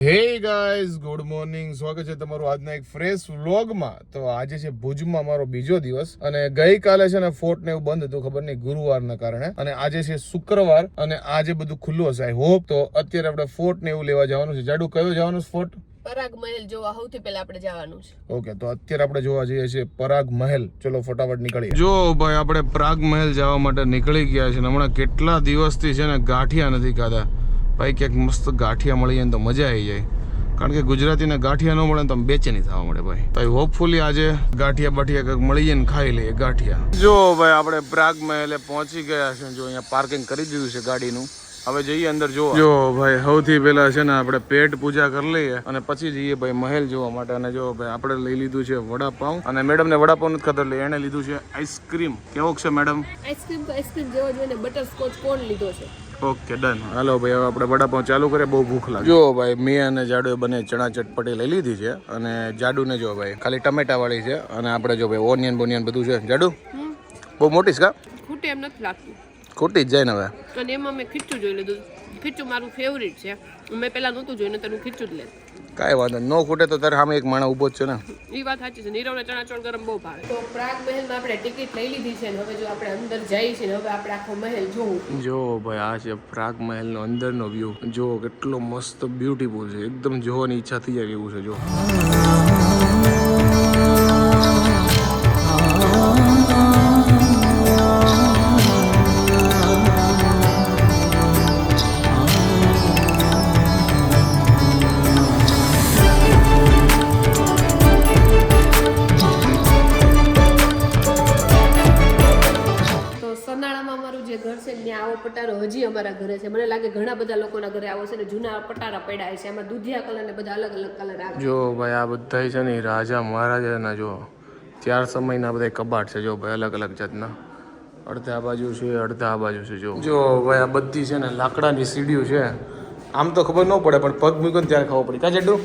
Hey guys good morning સ્વાગત છે તમારું આજના એક ફ્રેશ વ્લોગમાં તો આજે છે ભુજમાં મારો બીજો દિવસ અને ગઈકાલે છે ને ફોર્ટ ને એવું બંધ હતું ખબર નહીં ગુરુવારના કારણે. અને આજે છે શુક્રવાર અને આજે બધું ખુલ્લું હશે આઈ હોપ તો અત્યારે આપણે ફોર્ટ ને એવું લેવા જવાનું છે. જાડુ કયો જવાનું છે ફોર્ટ પરાગ મહેલ જોવા સૌથી પહેલા આપણે જવાનું છે. ઓકે તો અત્યારે આપણે જોવા જઈએ છીએ પરાગ મહેલ. ચલો ફટાફટ નીકળીએ. જો ભાઈ આપણે પરાગ મહેલ જવા માટે નીકળી ગયા છે ને હમણાં કેટલા દિવસથી છે ને ગાંઠિયા નથી ખાધા. ભાઈ ક્યાંક મસ્ત ગાંઠિયા મળી જાય તો મજા આવી જાય. કારણ કે ગુજરાતીને ગાંઠિયા ન મળે તો બેચેની થવા મળે ભાઈ. તો હોપફુલી આજે ગાંઠિયા બાઠિયા કંઈક મળી જાય ને ખાઈ લઈએ ગાંઠિયા. જો ભાઈ આપણે પ્રાગ મહેલે પહોંચી ગયા છે જો અહીંયા પાર્કિંગ કરી દીધું છે ગાડીનું. હવે જઈએ અંદર જોવા. જો ભાઈ સૌથી પહેલા છે ને આપણે પેટ પૂજા કરી લઈએ અને પછી જઈએ ભાઈ મહેલ જોવા માટે. અને જો ભાઈ આપણે લઈ લીધું છે વડાપાઉં. અને મેડમ ને વડાપાઉં નથી ખાતો એટલે એણે લીધું છે આઈસ્ક્રીમ કેવો છે મેડમ? આઈસ્ક્રીમ આઈસ્ક્રીમ જેવો જોઈએ બટર સ્કોચ કોણ લીધો છે? ઓકે ડન હાલો ભાઈ હવે આપણે વડાપાઉં ચાલુ કરીએ. બહુ ભૂખ લાગે. જો ભાઈ મેં અને જાડુએ બંને ચણા ચટપટી લઈ લીધી છે અને જાડુને જો ભાઈ ખાલી ટમેટા વાળી છે અને આપણે જો ભાઈ ઓનિયન બોનિયન બધું છે. જાડુ બહુ મોટી છે કા? ખૂટે એમ નથી લાગતું. ખૂટી જ જાય ને હવે. અને એમાં મેં ખીચું જોઈ લીધું. ખીચું મારું ફેવરિટ છે. મેં પહેલાં નહોતું જોયું ને તેનું ખીચું જ લે કાંઈ વાંધો. ન ખૂટે તો તારે સામે એક માણસ ઊભો જ છે ને. એ વાત સાચી છે. નીરવને ચણા ચણ ગરમ બહુ ભાવે. તો પ્રાગ મહેલમાં આપણે ટિકિટ લઈ લીધી છે ને હવે જો આપણે અંદર જઈએ છીએ ને હવે આપણે આખો મહેલ જોવું. જો ભાઈ આ છે પ્રાગ મહેલનો અંદરનો વ્યૂ જો કેટલો મસ્ત બ્યુટીફુલ છે. એકદમ જોવાની ઈચ્છા થઈ જાય એવું છે જો. હજી અમારા ઘરે છે. મને લાગે ઘણા બધા લોકોના ઘરે આવો છે ને જૂના પટારા પડ્યા છે. એમાં દૂધિયા કલર ને બધા અલગ અલગ કલર આવે. જો ભાઈ આ બધા છે ને રાજા મહારાજાના જો ચાર સમયના બધા કબાટ છે. જો ભાઈ અલગ અલગ જાતના. અડધા આ બાજુ છે અડધા આ બાજુ છે જો. જો ભાઈ આ બધી છે ને લાકડાની સીડીઓ છે. આમ તો ખબર ન પડે પણ પગ મૂક્યો ને ત્યારે ખબર પડી. કા જેટલું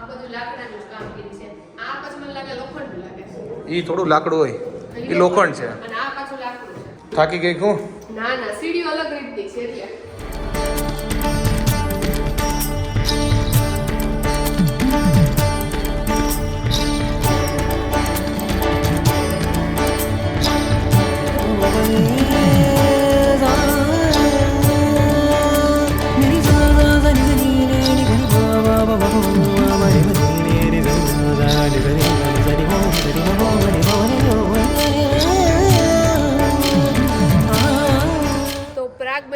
આ બધું લાકડાનું જ કામગીરી છે. આ પછી મને લાગે લોખંડ લાગે છે. એ થોડું લાકડું હોય. એ લોખંડ છે. અને આ પાછું લાકડું છે. થાકી ગઈ હું? ના ના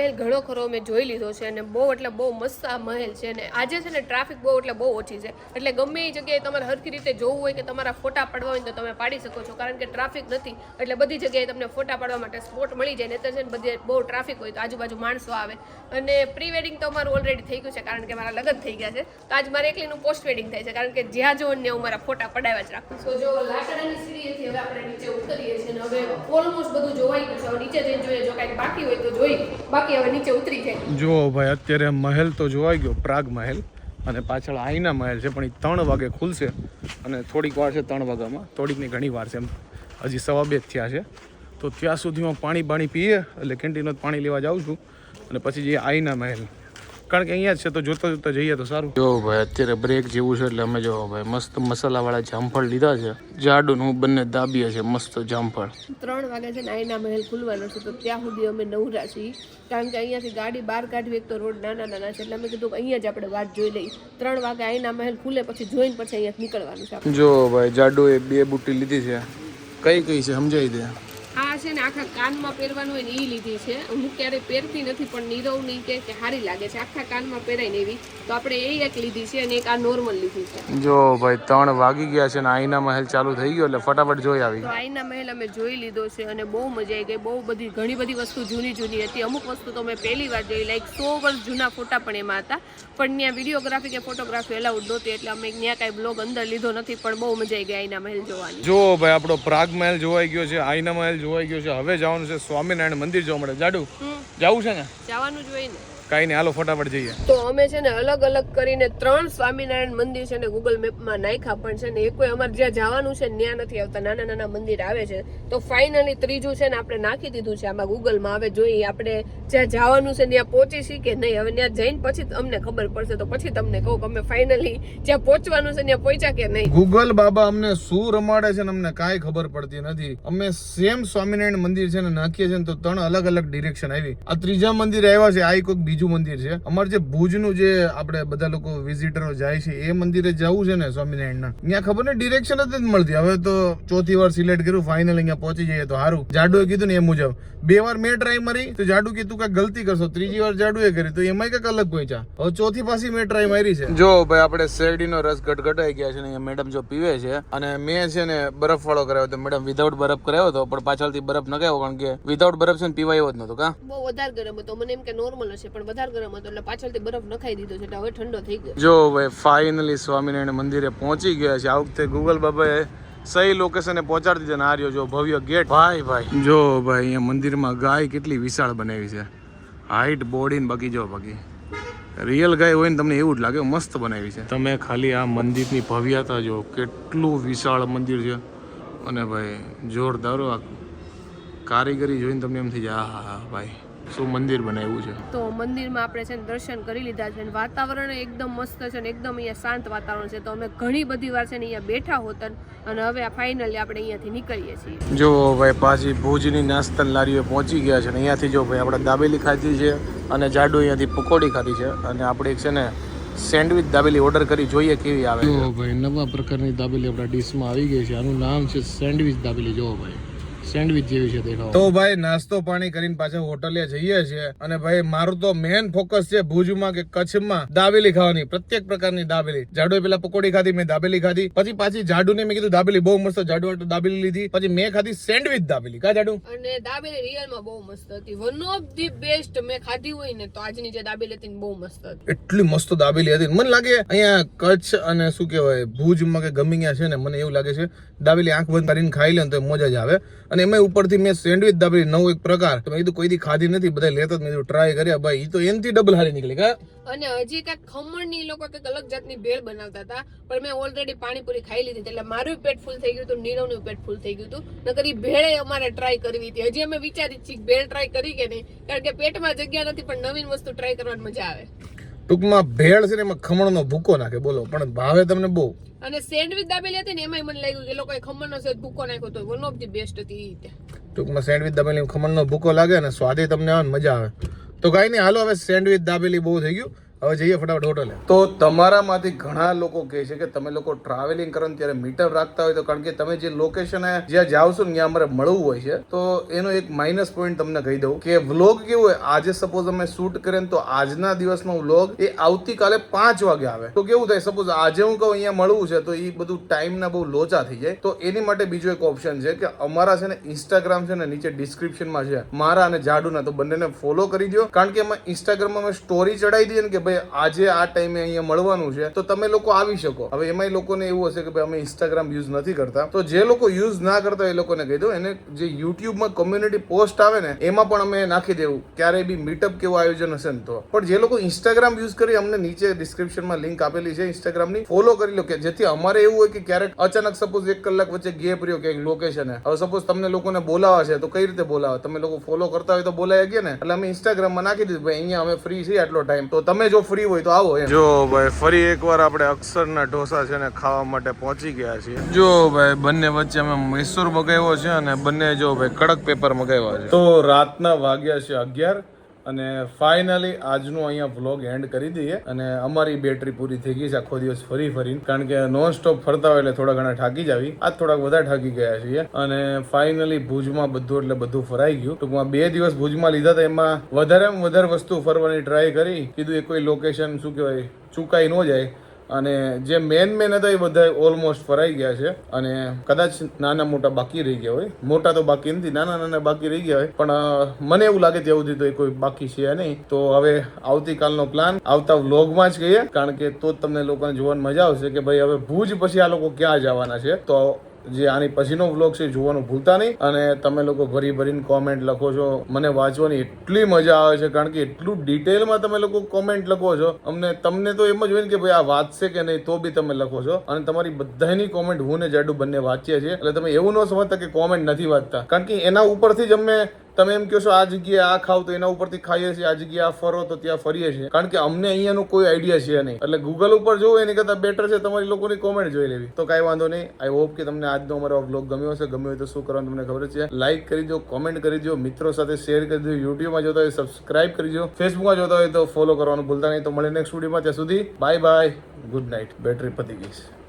મહેલ ઘણો ખરો મેં જોઈ લીધો છે અને બહુ એટલે બહુ મસ્ત આ મહેલ છે અને આજે છે ને ટ્રાફિક બહુ એટલે બહુ ઓછી છે. એટલે ગમે એ જગ્યાએ તમારે હરખી રીતે જોવું હોય કે તમારા ફોટા પાડવા હોય ને તો તમે પાડી શકો છો. કારણ કે ટ્રાફિક નથી, એટલે બધી જગ્યાએ તમને ફોટા પાડવા માટે સ્પોટ મળી જાય, નહીતર છે ને બધે બહુ ટ્રાફિક હોય તો આજુબાજુ માણસો આવે. અને પ્રી વેડિંગ તો અમારું ઓલરેડી થઈ ગયું છે, કારણ કે મારા લગ્ન થઈ ગયા છે. તો આજ મારે એકલીનું પોસ્ટ વેડિંગ થાય છે, કારણ કે જ્યાં જો ને હું મારા ફોટા પડાવ્યા જ રાખું તો જો લાકડાની સીડીએથી હવે આપણે નીચે ઉતરીએ છીએ હવે ઓલમોસ્ટ બધું જોવાઈ ગયું છે. નીચે જઈને જોઈએ જો કાંઈક બાકી હોય તો જોઈ. બાકી હવે નીચે ઉતરી જાય. જો ભાઈ, અત્યારે મહેલ તો જોવાઈ ગયો, પ્રાગ મહેલ. અને પાછળ આઈના મહેલ છે, પણ એ ત્રણ વાગે ખુલશે. અને થોડીક વાર છે, ત્રણ વાગ્યામાં. થોડીકની ઘણી વાર છે એમ. હજી સવા બે થયા છે. તો ત્યાં સુધીમાં પાણી બાણી પીએ, એટલે કેન્ટીનમાં પાણી લેવા જાઉં છું. અને પછી જે આઈના મહેલ. કારણ કે અહીંયા છે તો જોતા જોતા જઈએ તો સારું. જો ભાઈ અત્યારે બ્રેક જેવું છે એટલે અમે જો ભાઈ મસ્ત મસાલાવાળા જામફળ લીધા છે. જાડું હું બંને દાબીએ છે મસ્ત જામફળ. ત્રણ વાગે છે ને આઈના મહેલ ખુલવાનો છે તો ત્યાં સુધી અમે નવરા છીએ. કારણ કે અહીંયાથી ગાડી બહાર કાઢવી એક તો રોડ નાના નાના છે એટલે અમે કીધું કે અહીંયા જ આપણે વાત જોઈ લઈએ. ત્રણ વાગે આઈના મહેલ ખુલે પછી જોઈને પછી અહીંયા નીકળવાનું છે જો ભાઈ જાડુએ બે બુટ્ટી લીધી છે. કઈ કઈ છે સમજાવી દે. છે ને આખા કાનમાં પહેરવાનું હોય ને એ લીધી છે. હું ક્યારેય પહેરતી નથી પણ નીરવ નહીં કે કે સારી લાગે છે. આખા કાનમાં પહેરાય ને એવી. તો આપણે એ એક લીધી છે અને એક આ નોર્મલ લીધી છે. જો ભાઈ ત્રણ વાગી ગયા છે ને આઈના મહેલ ચાલુ થઈ ગયો એટલે ફટાફટ જોઈ આવી. આઈના મહેલ અમે જોઈ લીધો છે અને બહુ મજા આવી ગઈ. બહુ બધી ઘણી બધી વસ્તુ જૂની જૂની હતી. અમુક વસ્તુ તો મેં પહેલી વાર જોઈ. લાઈક સો વર્ષ જૂના ફોટા પણ એમાં હતા. પણ ત્યાં વિડીયોગ્રાફી કે ફોટોગ્રાફી એલાઉડ નહોતી એટલે અમે ત્યાં કાંઈ બ્લોગ અંદર લીધો નથી. પણ બહુ મજા આવી ગઈ આઈના મહેલ જોવાની. જો ભાઈ આપણો પ્રાગ મહેલ જોવાઈ ગયો છે આઈના મહેલ જોવાઈ ગયો છે. હવે જવાનું છે સ્વામિનારાયણ મંદિર જોવા મળે. જાડુ જવું છે ને? જવાનું જ હોય ને. કાંઈ નહીં હાલો ફટાફટ જઈએ. તો અમે છે ને અલગ અલગ કરીને ત્રણ સ્વામિનારાયણ મંદિર છે ને ગૂગલ મેપમાં નાખ્યા પણ છે ને એ કોઈ અમારે જ્યાં જવાનું છે ત્યાં નથી આવતા. નાના નાના મંદિર આવે છે. તો ફાઇનલી ત્રીજું છે ને આપણે નાખી દીધું છે આમાં ગૂગલમાં હવે જોઈએ આપણે જ્યાં જવાનું છે ત્યાં પહોંચી છીએ કે નહીં? હવે ત્યાં જઈને પછી અમને ખબર પડશે. તો પછી તમને કહું કે અમે ફાઇનલી જ્યાં પહોંચવાનું છે ત્યાં પહોંચ્યા કે નહીં? ગૂગલ બાબા અમને શું રમાડે છે ને અમને કાંઈ ખબર પડતી નથી. અમે સેમ સ્વામિનારાયણ મંદિર છે ને નાખીએ છીએ ને તો ત્રણ અલગ અલગ ડિરેક્શન આવી. આ ત્રીજા મંદિર આવ્યા છે આ કોઈક બીજું મંદિર છે. અમારે જે ભુજનું જે આપણે બધા લોકો વિઝિટરો જાય છે એ મંદિરે જવું છે ને સ્વામિનારાયણના. ત્યાં ખબર ને ડિરેક્શન જ નથી મળતી. હવે તો ચોથી વાર સિલેક્ટ કર્યું ફાઇનલ અહીંયા પહોંચી જઈએ તો સારું. જાડુએ કીધું ને એ મુજબ. બે વાર મેં ટ્રાય મારી તો જાડુ કીધું કે ગલતી કરશો. ત્રીજી વાર જાડુએ કરી તો એમાં કંઈક અલગ પહોંચ્યા હવે ચોથી પાછી મેં ટ્રાય મારી છે. જો ભાઈ આપણે શેરડીનો રસ ગટગટાઈ ગયા છે ને અહીંયા મેડમ જો પીવે છે અને મેં છે ને બરફ વાળો કરાવ્યો હતો. મેડમ વિધાઉટ બરફ કરાવ્યો હતો પણ પાછળથી બરફ નગાવ્યો કારણ કે વિધાઉટ બરફ છે ને પીવાયો જ નતો કા? બહુ વધારે ગરમ હતો. મને એમ કે નોર્મલ હશે પણ વધારે ગરમ હતો એટલે પાછળથી બરફ નખાઈ દીધો છે, એટલે હવે ઠંડો થઈ ગયો. જો હવે ફાઇનલી સ્વામિનારાયણ મંદિરે પહોંચી ગયા છે. આ વખતે ગૂગલ બાબાએ સહી લોકેશને પહોંચાડી દીધા ને આ રહ્યો જો ભવ્ય ગેટ ભાઈ ભાઈ, જો ભાઈ, અહીંયા મંદિરમાં ગાય કેટલી વિશાળ બનાવી છે. હાઈટ બોડી ને બાકી જો બાકી. રિયલ ગાય હોય ને તમને એવું જ લાગે, મસ્ત બનાવી છે. તમે ખાલી આ મંદિરની ભવ્યતા જો કેટલું વિશાળ મંદિર છે. અને ભાઈ, જોરદાર આ. કારીગરી જોઈને તમને એમ થઈ જાય હા હા ભાઈ. શું મંદિર બનાવ્યું છે? તો મંદિરમાં આપણે છે ને દર્શન કરી લીધા છે અને વાતાવરણ એકદમ મસ્ત છે ને એકદમ અહીંયા શાંત વાતાવરણ છે. તો અમે ઘણી બધી વાર છે ને અહીંયા બેઠા હોતન અને હવે આ ફાઇનલી આપણે અહીંયાથી નીકળીએ છીએ. જો ભાઈ પાછી ભુજની નાસ્તન લારીઓ પહોંચી ગયા છે ને અહીંયાથી જો ભાઈ આપણે દાબેલી ખાધી છે અને જાડુ અહીંયાથી પકોડી ખાધી છે અને આપણે એક છે ને સેન્ડવિચ દાબેલી ઓર્ડર કરી જોઈએ કેવી આવે જો ભાઈ નવા પ્રકારની દાબેલી આપણા ડીશમાં આવી ગઈ છે. આનું નામ છે સેન્ડવિચ દાબેલી. જો ભાઈ. સેન્ડવિચ જેવી છે દેખાવ. તો ભાઈ નાસ્તો પાણી કરીને પાછા હોટલે જઈએ છીએ. અને ભાઈ મારું તો મેન ફોકસ છે ભુજમાં કે કચ્છમાં દાબેલી ખાવાની. પ્રત્યેક પ્રકારની દાબેલી. જાડુએ પેલા પકોડી ખાધી મેં દાબેલી ખાધી. પછી પાછી જાડુને મેં કીધું દાબેલી બહુ મસ્ત જાડુ માટે દાબેલી લીધી. પછી મેં ખાધી સેન્ડવિચ દાબેલી. કા જાડુ? અને દાબેલી રિયલમાં બહુ મસ્ત હતી. વન ઓફ ધી બેસ્ટ મેં ખાધી હોય ને તો આજની જે દાબેલી હતી બહુ મસ્ત હતી. એટલી મસ્ત દાબેલી હતી મને લાગે અહીંયા કચ્છ અને શું કહેવાય ભુજમાં કે ગમે ત્યાં છે ને મને એવું લાગે છે દાબેલી આંખ બંધ કરીને ખાઈ લે તો મજા જ આવે. અને એમાં ઉપરથી મેં સેન્ડવિચ દાબેલી, નવો એક પ્રકાર. તો મેં કીધું, કોઈ દી ખાધી નથી બધા લેતા મેં ટ્રાય કર્યા, ભાઈ. એ તો એનથી ડબલ હારી નીકળી, કા? અને હજી કાંઈક ખમણની લોકો કંઈક અલગ જાતની ભેળ બનાવતા હતા, પણ મેં ઓલરેડી પાણીપુરી ખાઈ લીધી એટલે મારું પેટ ફૂલ થઈ ગયું હતું, નીરવનું પેટ ફૂલ થઈ ગયું હતું. નકર ઈ ભેળે અમારે ટ્રાય કરવી હતી. હજી અમે વિચારી છીએ ભેળ ટ્રાય કરી કે નહીં, કારણ કે પેટમાં જગ્યા નથી, પણ નવીન વસ્તુ ટ્રાય કરવાની મજા આવે. ટૂંકમાં ભેળ છે ને એમાં ખમણનો ભૂકો નાખે. બોલો પણ ભાવે તમને બહુ. અને સેન્ડવિચ દાબેલી હતી ને એમાંય મને લાગ્યું કે લોકોએ ખમણનો સેજ ભૂકો નાખ્યો તો વન ઓફ ધી બેસ્ટ હતી એ ટૂંકમાં સેન્ડવિચ દાબેલી ખમણનો ભૂકો લાગે અને સ્વાદે તમને આવે મજા આવે. તો કાંઈ નહીં હાલો હવે સેન્ડવિચ દાબેલી બહુ થઈ ગયું. હવે જઈએ ફટાફટ હોટલે. તો તમારામાંથી ઘણા લોકો કહે છે કે તમે લોકો ટ્રાવેલિંગ કરો ને ત્યારે મીટર રાખતા હોય તો કારણ કે તમે જે લોકેશન જ્યાં જાઓ છો ને ત્યાં અમારે મળવું હોય છે. તો એનો એક માઇનસ પોઈન્ટ તમને કહી દઉં કે વ્લોગ કેવું હોય? આજે સપોઝ અમે શૂટ કરીએ તો આજના દિવસનો વ્લોગ એ આવતીકાલે પાંચ વાગે આવે. તો કેવું થાય? સપોઝ આજે હું કહું અહીંયા મળવું છે તો એ બધું ટાઈમના બહુ લોચા થઈ જાય. તો એની માટે બીજો એક ઓપ્શન છે કે અમારા છે ને ઇન્સ્ટાગ્રામ છે ને નીચે ડિસ્ક્રિપ્શનમાં છે. મારા અને જાડુના, તો બંનેને ફોલો કરી દો કારણ કે અમે ઇન્સ્ટાગ્રામમાં અમે સ્ટોરી ચડાવી દઈએ ને કે ભાઈ આજે આ ટાઈમે અહીંયા મળવાનું છે, તો તમે લોકો આવી શકો. હવે એમાંય લોકોને એવું હશે કે ભાઈ અમે ઇન્સ્ટાગ્રામ યુઝ નથી કરતા. તો જે લોકો યુઝ ના કરતા એ લોકોને કહી દો એને જે યુટ્યુબમાં કોમ્યુનિટી પોસ્ટ આવે ને, એમાં પણ અમે નાખી દેવું. ક્યારેય બી મીટઅપ કેવું આયોજન હશે ને તો. પણ જે લોકો ઇન્સ્ટાગ્રામ યુઝ કરી, અમને નીચે ડિસ્ક્રિપ્શનમાં લિંક આપેલી છે ઇન્સ્ટાગ્રામની ફોલો કરી લો કે જેથી અમારે એવું હોય કે ક્યારેક અચાનક સપોઝ એક કલાક વચ્ચે ગેપ રહ્યો ક્યાંક લોકેશન હવે સપોઝ તમને લોકોને બોલાવા છે, તો કઈ રીતે બોલાવે? તમે લોકો ફોલો કરતા હોય તો બોલાય ગયા ને? એટલે અમે ઇન્સ્ટાગ્રામમાં નાખી દીધું ભાઈ અહીંયા અમે ફ્રી છીએ આટલો ટાઈમ તો તમે જો ફ્રી હોય તો આવો જો ભાઈ, ફરી એકવાર આપણે અક્ષરના ઢોસા છે ને ખાવા માટે પહોંચી ગયા છીએ. જો ભાઈ, બંને વચ્ચે અમે મૈસૂર મગાવ્યો છે અને બંને જો ભાઈ, કડક પેપર મગાવ્યા છે. તો રાતના વાગ્યા છે અગિયાર. અને ફાઇનલી આજનું અહીંયા વ્લોગ એન્ડ કરી દઈએ અને અમારી બેટરી પૂરી થઈ ગઈ છે આખો દિવસ ફરી ફરીને. કારણ કે નોન સ્ટોપ ફરતા હોય એટલે થોડા ઘણા થાકી જ આજ થોડાક વધારે થાકી ગયા છીએ. અને ફાઇનલી ભુજમાં બધું એટલે બધું ફરાઈ ગયું. ટૂંકમાં બે દિવસ ભુજમાં લીધા હતા. એમાં વધારેમાં વધારે વસ્તુ ફરવાની ટ્રાય કરી. કીધું એ કોઈ લોકેશન શું કહેવાય? ચૂકાઈ ન જાય. અને જે મેન મેન હતા એ બધા ઓલમોસ્ટ ફરાઈ ગયા છે. અને કદાચ નાના મોટા બાકી રહી ગયા હોય. મોટા તો બાકી નથી, નાના નાના બાકી રહી ગયા હોય. પણ મને એવું લાગે ત્યાં સુધી તો એ કોઈ બાકી છે નહીં. તો હવે આવતીકાલનો પ્લાન આવતા વ્લોગમાં જ કહીએ. કારણ કે તો જ તમને લોકોને જોવાની મજા આવશે કે ભાઈ હવે ભુજ પછી આ લોકો ક્યાં જવાના છે. તો જે આની પછીનો વ્લોગ છે જોવાનું ભૂલતા નહીં. અને તમે લોકો ભરી ભરીને કોમેન્ટ લખો છો. મને વાંચવાની એટલી મજા આવે છે, કારણ કે એટલું ડિટેલમાં તમે લોકો કોમેન્ટ લખો છો. અમને, તમને તો એમ જ હોય ને કે ભાઈ આ વાંચશે કે નહીં, તો બી તમે લખો છો. અને તમારી બધાની કોમેન્ટ હું ને જાડુ બંને વાંચીએ છીએ. એટલે તમે એવું ન સમજતા કે કોમેન્ટ નથી વાંચતા. કારણ કે એના ઉપરથી જ અમે તમે એમ કહો છો, આ જગ્યાએ આ ખાવ તો એના ઉપરથી ખાઈએ છીએ, આ જગ્યાએ આ ફરો તો ત્યાં ફરીએ છીએ. કારણ કે અમને અહીંયાનું કોઈ આઈડિયા છે નહીં. એટલે ગૂગલ ઉપર જોવું, એની કરતાં બેટર છે તમારી લોકોની કોમેન્ટ જોઈ લેવી. તો કાંઈ વાંધો નહીં. આઈ હોપ કે તમને આજનો અમારો બ્લોગ ગમ્યો હશે. ગમ્યો હોય તો શું કરવાનું તમને ખબર છે. લાઈક કરી દો કોમેન્ટ કરી દો, મિત્રો સાથે શેર કરી દો યુટ્યુબમાં જોતા હોય સબસ્ક્રાઇબ કરી દો. ફેસબુકમાં જોતા હોય તો ફોલો કરવાનું ભૂલતા નહીં. તો મળે નેક્સ્ટ વિડીયોમાં ત્યાં સુધી bye bye good night battery પતી ગઈ છે.